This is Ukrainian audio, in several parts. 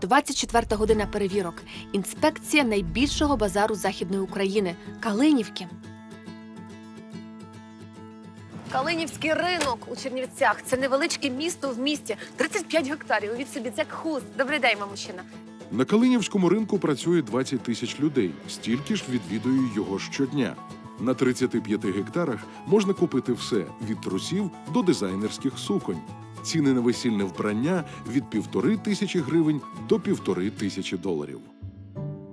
24 година перевірок. Інспекція найбільшого базару Західної України Калинівки. Калинівський ринок у Чернівцях. Це невеличке місто в місті. 35 гектарів. Від собі це як хуст. Добрий день, вам мужчина. На Калинівському ринку працює 20 тисяч людей, стільки ж відвідує його щодня. На 35 гектарах можна купити все від трусів до дизайнерських суконь. Ціни на весільне вбрання від півтори тисячі гривень до півтори тисячі доларів.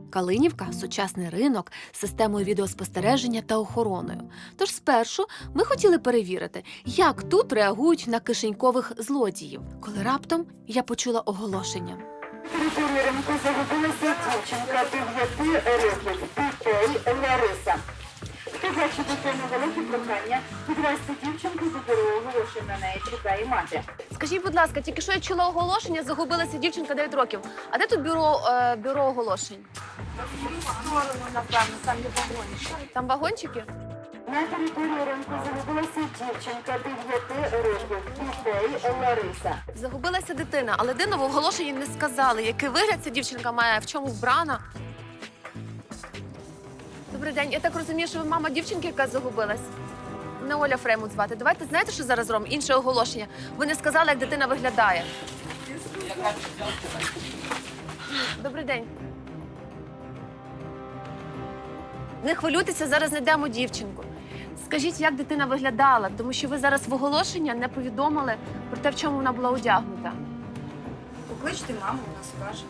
Калинівка сучасний ринок з системою відеоспостереження та охороною. Тож спершу ми хотіли перевірити, як тут реагують на кишенькових злодіїв, коли раптом я почула оголошення. території ринку загубилася дівчинка 9 років, дітей Лариса. Хто бачить дитину велике прохання, підвести дівчинку до бюро оголошень на неї чекає мати. Скажіть, будь ласка, тільки що я чула оголошення, загубилася дівчинка 9 років. А де тут бюро, е, бюро оголошень? напевно, там є вагончик. Там вагончики? На території ринку загубилася дівчинка 9 років, дітей Лариса. Загубилася дитина, але дивно в оголошенні не сказали, який вигляд ця дівчинка має, в чому вбрана. Добрий день. Я так розумію, що ви мама дівчинки, яка загубилась. Мене Оля Фреймут звати. Давайте знаєте, що зараз робимо? Інше оголошення. Ви не сказали, як дитина виглядає. Добрий день. Не хвилюйтеся, зараз знайдемо дівчинку. Скажіть, як дитина виглядала, тому що ви зараз в оголошення не повідомили про те, в чому вона була одягнута. Покличте маму, вона скаже.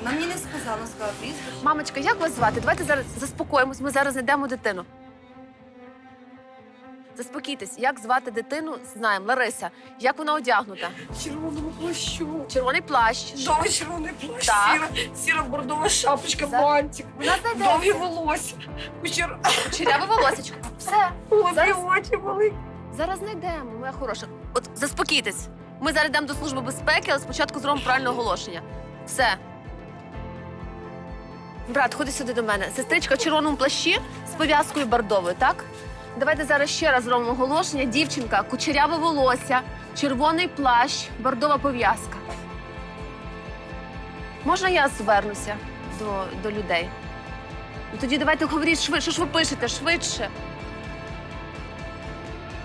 Вона мені не сказала, сказала прізвище. Мамочка, як вас звати? Давайте зараз заспокоїмось, ми зараз знайдемо дитину. Заспокійтесь, як звати дитину, знаємо. Лариса, як вона одягнута? Червоному плащу. Червоний плащ. Довгий червоний плащ, Так. сіра, сіра бордова шапочка, Це- бантик, Вона довгі волосся, кучер... Чиряве волосечко. Все, Ой, Зараз- очі великі. зараз знайдемо, моя хороша. От заспокійтесь. Ми зараз йдемо до служби безпеки, але спочатку зробимо правильне оголошення. Все. Брат, ходи сюди до мене. Сестричка в червоному плащі з пов'язкою бордовою, так? Давайте зараз ще раз зробимо оголошення. Дівчинка, кучеряве волосся, червоний плащ, бордова пов'язка. Можна я звернуся до, до людей? Ну, тоді давайте говоріть швидше. Що ж ви пишете? Швидше.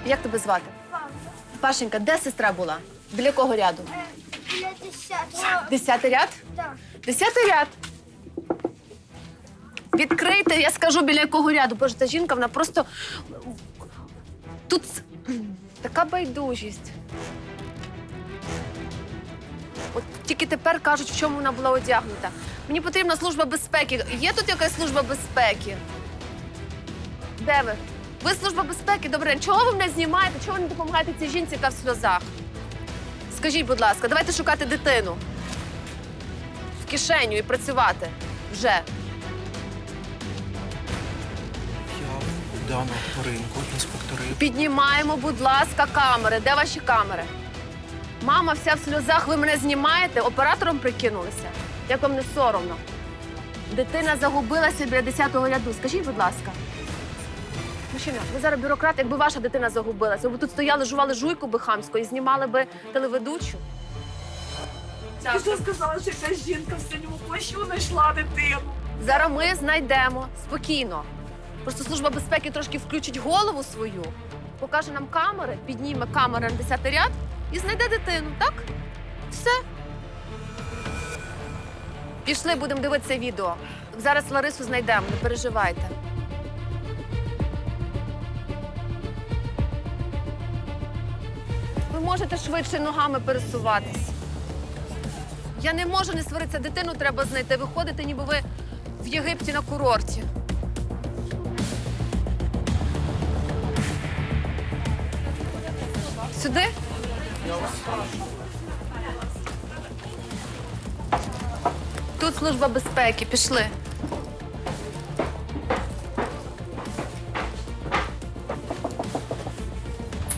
Як тебе звати? Пашенька, де сестра була? Біля кого ряду? Біля десятого. Десятий ряд? Так. Десятий ряд. Відкрийте, я скажу біля якого ряду. Боже, та жінка, вона просто. Тут така байдужість. От тільки тепер кажуть, в чому вона була одягнута. Мені потрібна служба безпеки. Є тут якась служба безпеки? Де ви? Ви служба безпеки? Добре, чого ви мене знімаєте? Чого ви не допомагаєте цій жінці, яка в сльозах? Скажіть, будь ласка, давайте шукати дитину в кишеню і працювати вже. Я Дана ринку, інспектори. Піднімаємо, будь ласка, камери. Де ваші камери? Мама вся в сльозах, ви мене знімаєте, оператором прикинулися. Як вам не соромно? Дитина загубилася біля 10-го ряду. Скажіть, будь ласка. Мужчина, ви зараз бюрократ, якби ваша дитина загубилася, ви б тут стояли, жували жуйку би хамську і знімали би телеведучу. Ти що сказала, що якась жінка в синьому плащу знайшла дитину? Зараз ми знайдемо спокійно. Просто служба безпеки трошки включить голову свою, покаже нам камери, підніме камери на 10 ряд і знайде дитину, так? Все. Пішли, будемо дивитися відео. Зараз Ларису знайдемо, не переживайте. Можете швидше ногами пересуватись. Я не можу не сваритися, дитину треба знайти. Виходите, ніби ви в Єгипті на курорті. Сюди? Тут служба безпеки, пішли.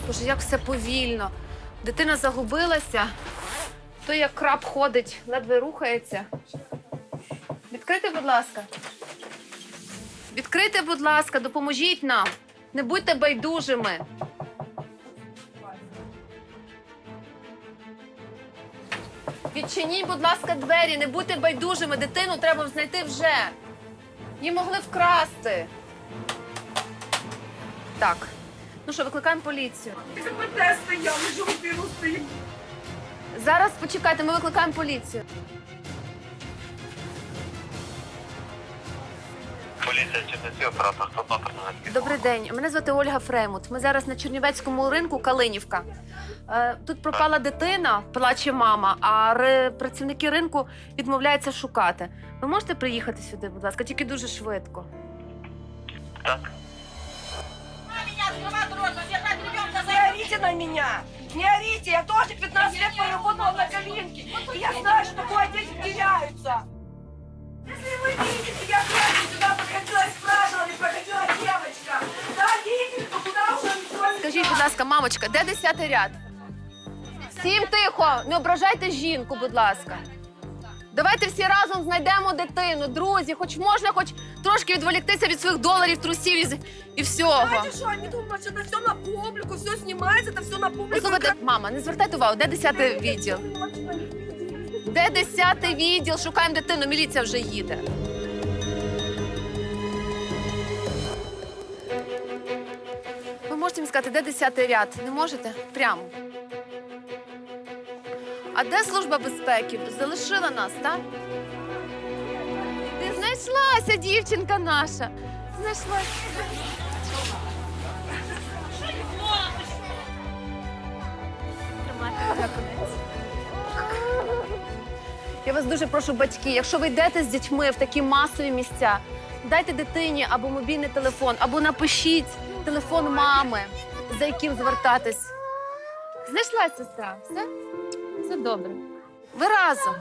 Боже, як все повільно. Дитина загубилася. То як краб ходить, ледве рухається. Відкрийте, будь ласка. Відкрийте, будь ласка, допоможіть нам. Не будьте байдужими. Відчиніть, будь ласка, двері, не будьте байдужими. Дитину треба знайти вже. Її могли вкрасти. Так. Ну що, викликаємо поліцію. Ти КПТ стояв, ми. Зараз почекайте, ми викликаємо поліцію. Поліція Чернівці, оператор 113. Добрий день. Мене звати Ольга Фреймут. Ми зараз на Чернівецькому ринку Калинівка. Е, Тут пропала дитина, плаче мама, а ри- працівники ринку відмовляються шукати. Ви можете приїхати сюди, будь ласка, тільки дуже швидко. Так. Орите на меня! Не орите! Я тоже 15 лет поработала на калинке. И я знаю, что такое дети теряются. Если вы видите, я сразу сюда подходила и спрашивала, и подходила девочка. Да, видите, куда уже никто не Скажіть, будь ласка, мамочка, де десятий ряд? Всім тихо, не ображайте жінку, будь ласка. Давайте всі разом знайдемо дитину, друзі, хоч можна, хоч трошки відволіктися від своїх доларів, трусів і, з- і всього. Знаете что, они думают, что это все на публику, все снимается, это все на публику. Послухайте, мама, не звертайте увагу, де десятий відділ? Де десятий відділ? Шукаємо дитину, міліція вже їде. Ви можете мені сказати, де десятий ряд? Не можете? Прямо. А де служба безпеки? Залишила нас, так? Ти знайшлася, дівчинка наша. Знайшлася. Я вас дуже прошу, батьки, якщо ви йдете з дітьми в такі масові місця, дайте дитині або мобільний телефон, або напишіть телефон мами, за яким звертатись. Знайшла сестра. Все? Все добре. Ви разом.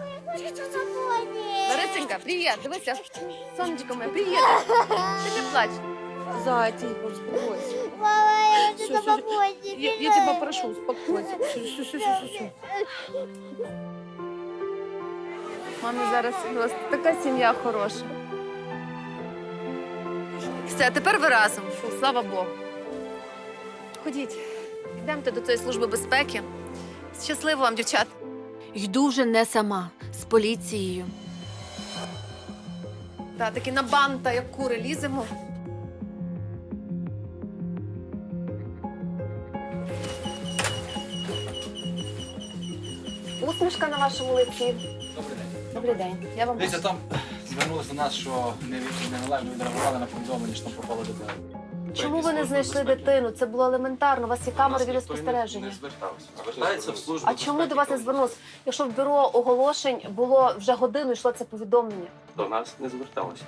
Ларисенька, привіт. Дивися. Сонечко моє, привіт. Ти не плач. Зайці, успокойся. Мама, я Всё, тебя всё, Я, я тебя прошу, успокойся. Все, все, все, все, все. Мамі зараз у вас така сім'я хороша. Все, тепер ви разом. Фу, слава Богу. Ходіть, йдемте до цієї служби безпеки. Щасливо вам, дівчат. Йду вже не сама, з поліцією. Так, таки на банта, як кури, ліземо. Усмішка на вашому лиці. Добрий день. Добрий день. Я вам Дивіться, там звернулися до нас, що не, не належно відреагували на повідомлення, що там попало дитина. Чому ви не знайшли дитину? Це було елементарно. У вас є камери відеоспостереження. Не звертався. Звертається в службу. А чому до вас не звернулося? Якщо в бюро оголошень було вже годину, йшло це повідомлення. До нас не зверталися.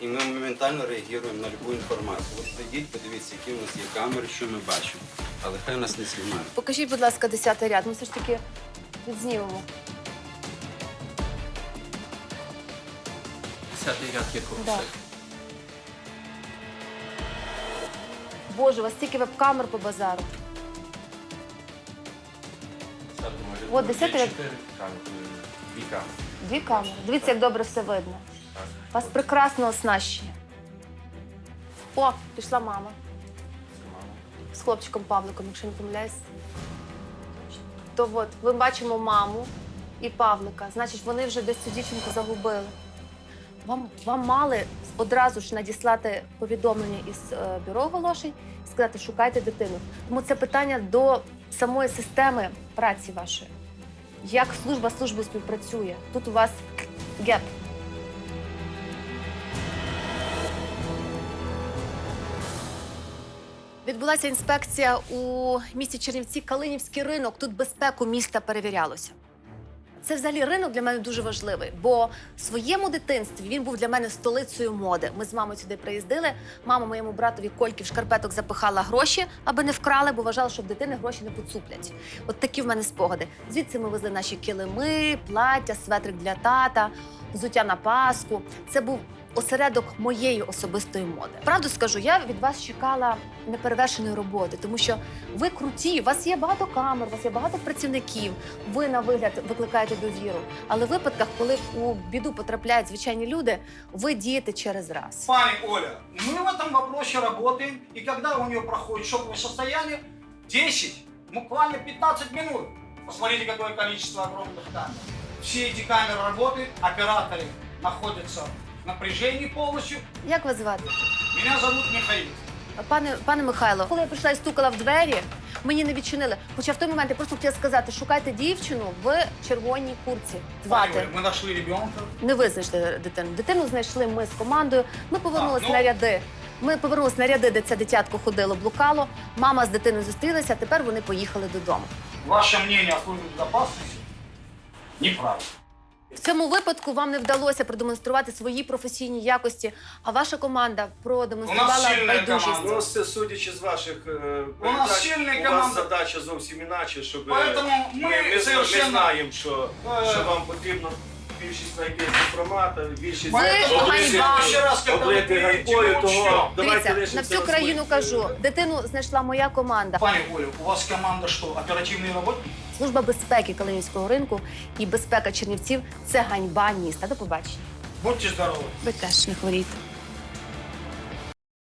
І ми моментально реагуємо на будь-яку інформацію. От зайдіть, подивіться, які у нас є камери, що ми бачимо. Але хай нас не знімають. Покажіть, будь ласка, десятий ряд. Ми все ж таки відзнімемо. Десятий ряд є Да. Боже, у вас стільки веб-камер по базару. От, десятий ряд. Камери, дві камери. Дві камери. Дивіться, як добре все видно. У вас прекрасне оснащення. О, пішла мама. З хлопчиком Павликом, якщо не помиляюсь. То от, ми бачимо маму і Павлика. Значить, вони вже десь цю дівчинку загубили. Вам, вам мали одразу ж надіслати повідомлення із е, бюро оголошень і сказати, шукайте дитину. Тому це питання до самої системи праці вашої. Як служба з службою співпрацює? Тут у вас геп. Відбулася інспекція у місті Чернівці Калинівський ринок. Тут безпеку міста перевірялося. Це взагалі ринок для мене дуже важливий, бо в своєму дитинстві він був для мене столицею моди. Ми з мамою сюди приїздили. Мама моєму братові кольки в шкарпеток запихала гроші, аби не вкрали, бо вважала, що в дитини гроші не поцуплять. От такі в мене спогади. Звідси ми везли наші килими, плаття, светрик для тата, взуття на паску. Це був осередок моєї особистої моди. Правду скажу, я від вас чекала неперевершеної роботи, тому що ви круті, у вас є багато камер, у вас є багато працівників. Ви на вигляд викликаєте довіру. Але в випадках, коли у біду потрапляють звичайні люди, ви дієте через раз. Пани Оля, мы в этом вопросе работаем, и когда у нее проходит шоковое состояние, 10, буквально 15 минут. Посмотрите, какое количество огромных камер. все эти камеры работают, операторы находятся в напряжении полностью. Як вас звати? Меня зовут Михаил. Пане, пане Михайло, коли я прийшла і стукала в двері, мені не відчинили. Хоча в той момент я просто хотіла сказати, шукайте дівчину в червоній курці. Звати. Мы нашли ребенка. Не ви знайшли дитину. Дитину знайшли ми з командою. Ми повернулися ну- на ряди. Ми повернулися на ряди, де це дитятко ходило, блукало. Мама з дитиною зустрілися, а тепер вони поїхали додому. Ваше мнение о службе безопасности неправильно. В цьому випадку вам не вдалося продемонструвати свої професійні якості, а ваша команда продемонструвала У нас сильна байдужість. команда. Ну, це судячи з ваших е, У нас передач, сильна у команда. вас задача зовсім іначе, щоб е, Поэтому ми, мы ми, ми совершенно... знаємо, що, Е, що вам потрібно більшість знайти компромата, більшість Ви Поэтому ганьба. в следующий раз, когда вы облити приедете, ганьбою, вот того что. давайте Дивіться, лишимо на це всю країну своїх кажу, друзів. дитину знайшла моя команда. Пане Олю, у вас команда что, оперативные работники? Служба безпеки Калинівського ринку і безпека Чернівців це ганьба міста. До побачення. Будьте здорові! Ви теж не хворійте.